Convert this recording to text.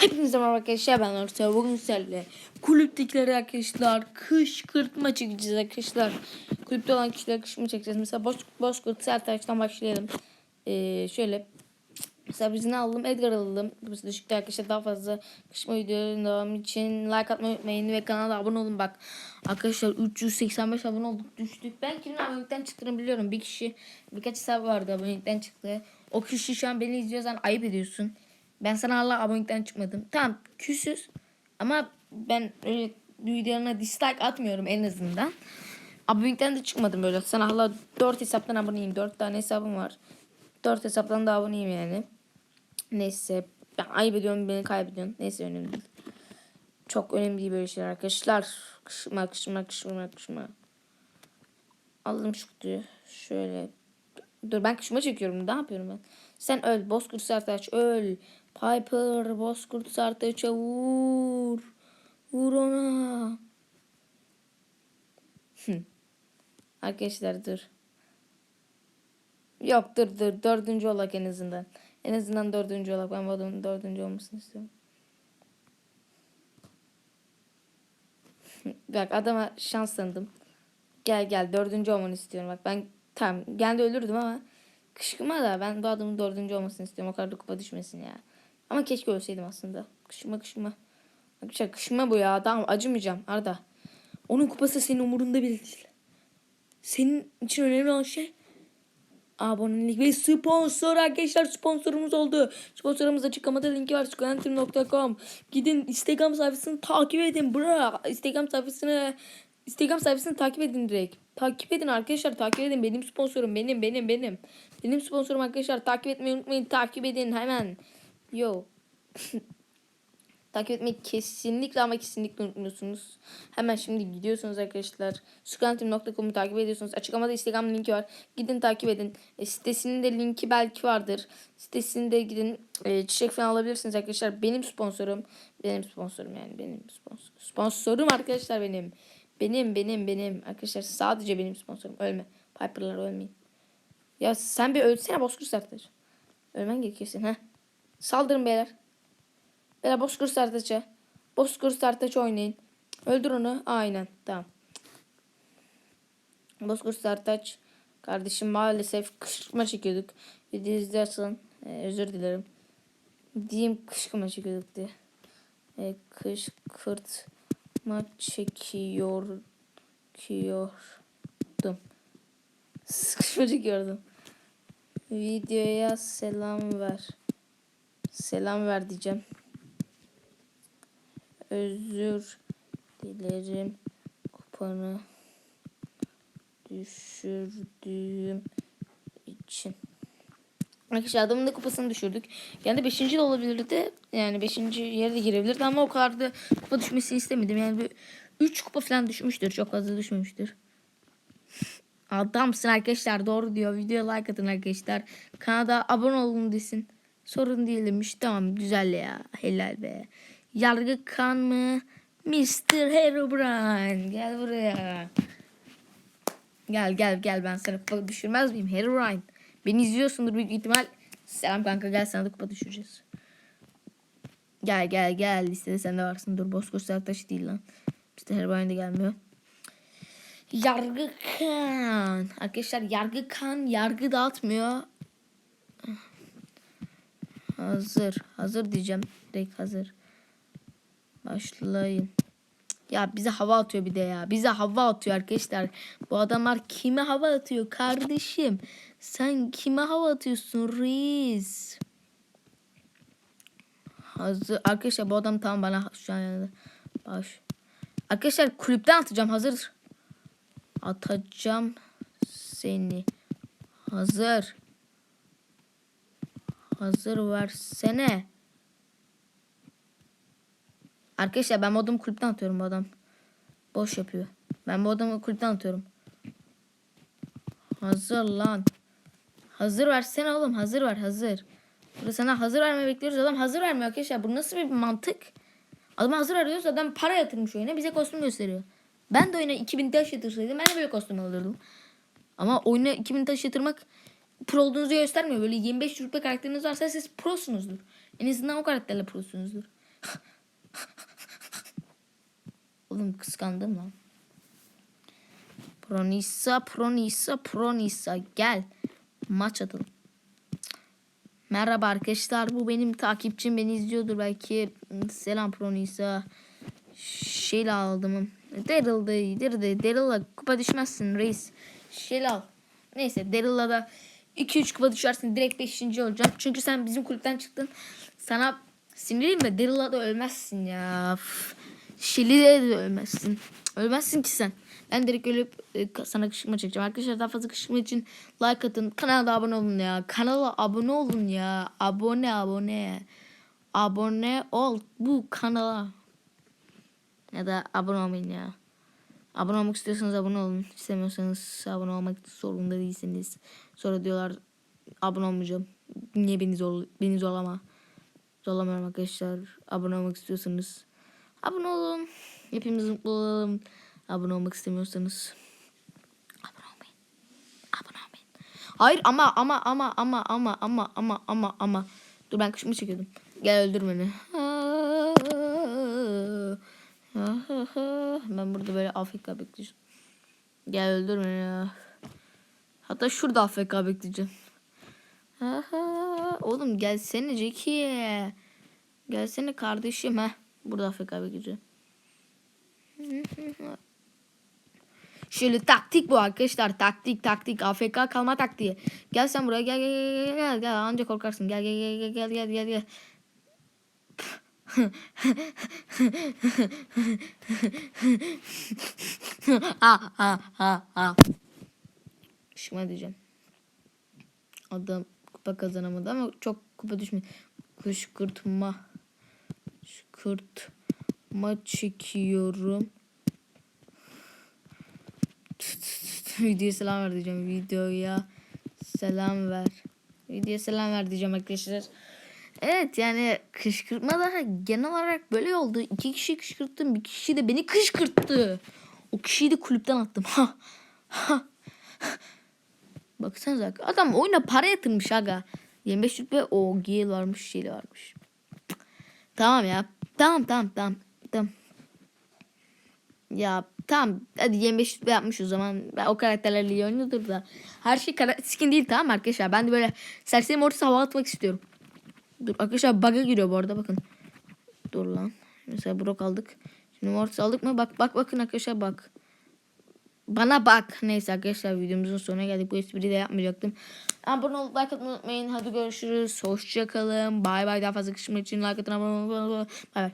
Hepinize merhaba arkadaşlar ben Orta. Bugün sizlerle kulüptekileri arkadaşlar kışkırtma çekeceğiz arkadaşlar. Kulüpte olan kişilere kışkırtma çekeceğiz. Mesela Boş, Bozkurt Sertaç'tan başlayalım. Ee, şöyle Mesela biz ne aldım? Edgar aldım. Burası düşükte arkadaşlar daha fazla kışma videoların devamı için like atmayı unutmayın ve kanala abone olun bak. Arkadaşlar 385 abone olduk düştük. Ben kimin abonelikten çıktığını biliyorum. Bir kişi birkaç hesap vardı abonelikten çıktı. O kişi şu an beni izliyorsan ayıp ediyorsun. Ben sana hala abonelikten çıkmadım. Tamam küsüz ama ben öyle videolarına dislike atmıyorum en azından. Abonelikten de çıkmadım böyle. Sana hala 4 hesaptan aboneyim. 4 tane hesabım var. 4 hesaptan da aboneyim yani. Neyse. Ben ayıp ediyorum beni kaybediyorsun. Neyse önemli değil. Çok önemli değil böyle şeyler arkadaşlar. Kışma kışma kışma kışma. Aldım şu kutuyu. Şöyle. Dur ben kışma çekiyorum. Ne yapıyorum ben? Sen öl. Bozkurt Sertaç öl. Piper Bozkurt Sertaç'a vur. Vur ona. Arkadaşlar dur. Yok dur dur. Dördüncü olak en azından. En azından dördüncü olak. Ben bu adamın dördüncü olmasını istiyorum. Bak adama şans tanıdım. Gel gel dördüncü olmanı istiyorum. Bak ben tamam kendi ölürdüm ama kışkıma da ben bu adamın dördüncü olmasını istiyorum. O kadar da kupa düşmesin ya. Ama keşke ölseydim aslında. Kışkıma kışkıma. Arkadaşlar kışkıma bu ya. Tamam acımayacağım Arda. Onun kupası senin umurunda bile değil. Senin için önemli olan şey abonelik ve sponsor arkadaşlar sponsorumuz oldu. Sponsorumuz açıklamada linki var. Squantum.com Gidin Instagram sayfasını takip edin. Bra. Instagram sayfasını Instagram sayfasını takip edin direkt. Takip edin arkadaşlar takip edin. Benim sponsorum benim benim benim. Benim sponsorum arkadaşlar takip etmeyi unutmayın. Takip edin hemen. Yo. Takip etmeyi kesinlikle ama kesinlikle unutmuyorsunuz. Hemen şimdi gidiyorsunuz arkadaşlar. Squantum.com'u takip ediyorsunuz. Açıklamada Instagram linki var. Gidin takip edin. E, sitesinin de linki belki vardır. Sitesinde gidin e, çiçek falan alabilirsiniz arkadaşlar. Benim sponsorum. Benim sponsorum yani benim sponsor. Sponsorum arkadaşlar benim. Benim benim benim. Arkadaşlar sadece benim sponsorum. Ölme. Piper'lar ölmeyin. Ya sen bir ölsene Bozkurt Sertaç. Ölmen gerekirsin ha. Saldırın beyler. Beyler Bozkurt Sertaç'a. Bozkurt Sertaç oynayın. Öldür onu. Aynen. Tamam. Bozkurt Sertaç. Kardeşim maalesef kışkırtma çekiyorduk. Video izlersen e, özür dilerim. Diyeyim kışkırtma çekiyorduk diye. E, kışkırtma çekiyor çekiyordum. Kışkırtma çekiyordum. Videoya selam ver. Selam ver diyeceğim. Özür dilerim kupanı düşürdüğüm için. Arkadaşlar adamın da kupasını düşürdük. Yani 5. de olabilirdi. Yani 5. yere de girebilirdi ama o kadar da kupa düşmesini istemedim. Yani 3 kupa falan düşmüştür. Çok fazla düşmemiştir. Adamsın arkadaşlar doğru diyor. Videoya like atın arkadaşlar. Kanada abone olun desin. Sorun değil demiş. Tamam güzel ya. Helal be. Yargı kan mı? Mr. Herobrine. Gel buraya. Gel gel gel ben sana kupa düşürmez miyim? Herobrine. Beni izliyorsundur büyük ihtimal. Selam kanka gel sana da kupa düşüreceğiz. Gel gel gel. Listede sen de varsın. Dur Bozkurt Sertaş değil lan. Mr. Herobrine de gelmiyor. Yargı kan. Arkadaşlar yargı kan yargı dağıtmıyor. Hazır. Hazır diyeceğim. Direkt hazır. Başlayın. Ya bize hava atıyor bir de ya. Bize hava atıyor arkadaşlar. Bu adamlar kime hava atıyor kardeşim? Sen kime hava atıyorsun reis? Hazır. Arkadaşlar bu adam tam bana şu an yanında. Baş. Arkadaşlar kulüpten atacağım hazır. Atacağım seni. Hazır. Hazır versene. Arkadaşlar ben bu adamı kulüpten atıyorum bu adam. Boş yapıyor. Ben bu adamı kulüpten atıyorum. Hazır lan. Hazır versene oğlum. Hazır ver hazır. Burada sana hazır verme bekliyoruz. Adam hazır vermiyor arkadaşlar. Bu nasıl bir mantık? Adam hazır arıyoruz. Adam para yatırmış oyuna. Bize kostüm gösteriyor. Ben de oyuna 2000 taş yatırsaydım ben de böyle kostüm alırdım. Ama oyuna 2000 taş yatırmak pro olduğunuzu göstermiyor. Böyle 25 rütbe karakteriniz varsa siz prosunuzdur. En azından o karakterle prosunuzdur. Oğlum kıskandım lan. Pronisa, Pronisa, Pronisa gel. Maç atalım. Merhaba arkadaşlar. Bu benim takipçim. Beni izliyordur belki. Selam Pronisa. Şeyle aldım. Daryl'da, Daryl'da, Daryl'la kupa düşmezsin reis. Şeyle al. Neyse Daryl'la da 2-3 kupa düşersin. Direkt 5. olacaksın. Çünkü sen bizim kulüpten çıktın. Sana sinirliyim de Daryl'la da ölmezsin ya. Shelly'de de ölmezsin. Ölmezsin ki sen. Ben direkt ölüp e, sana kışkırtma çekeceğim. Arkadaşlar daha fazla kışkırtma için like atın. Kanala abone olun ya. Kanala abone olun ya. Abone abone. Abone ol bu kanala. Ya da abone olmayın ya. Abone olmak istiyorsanız abone olun. İstemiyorsanız abone olmak zorunda değilsiniz. Sonra diyorlar abone olmayacağım. Niye beni zor beni zorlama. Zorlamıyorum arkadaşlar. Abone olmak istiyorsanız abone olun. Hepimiz mutlu olalım. Abone olmak istemiyorsanız abone olmayın. Abone olmayın. Hayır ama ama ama ama ama ama ama ama ama dur ben kışımı çekiyordum. Gel öldür beni. Ben burada böyle AFK bekleyeceğim. Gel öldür beni ya. Hatta şurada AFK bekleyeceğim. Oğlum gelsene Jackie. Gelsene kardeşim ha. Burada AFK bekleyeceğim. Şöyle taktik bu arkadaşlar. Taktik taktik. AFK kalma taktiği. Gel sen buraya gel gel gel gel gel. Anca korkarsın. Gel gel gel gel gel gel gel. ha ha ha ha. Şıma diyeceğim. Adam kupa kazanamadı ama çok kupa düşmedi. Kışkırtma. Kışkırtma çekiyorum. Videoya selam ver diyeceğim. Videoya selam ver. Videoya selam ver diyeceğim arkadaşlar. Evet yani kışkırtma da genel olarak böyle oldu. İki kişi kışkırttım. Bir kişi de beni kışkırttı. O kişiyi de kulüpten attım. Ha. Ha. Baksanıza adam oyuna para yatırmış aga. 25 rütbe o gel varmış şeyli varmış. Tamam ya. Tamam tamam tamam. Tamam. Ya tamam hadi 25 rütbe yapmış o zaman. Ben o karakterlerle iyi oynuyordur da. Her şey skin değil tamam arkadaşlar. Ben de böyle serseri mortis hava atmak istiyorum. Dur arkadaşlar bug'a giriyor bu arada bakın. Dur lan. Mesela Brock aldık. Şimdi mortis aldık mı? Bak bak bakın arkadaşlar bak. Bana bak. Neyse arkadaşlar videomuzun sonuna geldik. Bu espriyi de yapmayacaktım. Abone olup like atmayı unutmayın. Hadi görüşürüz. Hoşçakalın. Bay bay. Daha fazla kışma için like atın. Abone olun. Bay bay.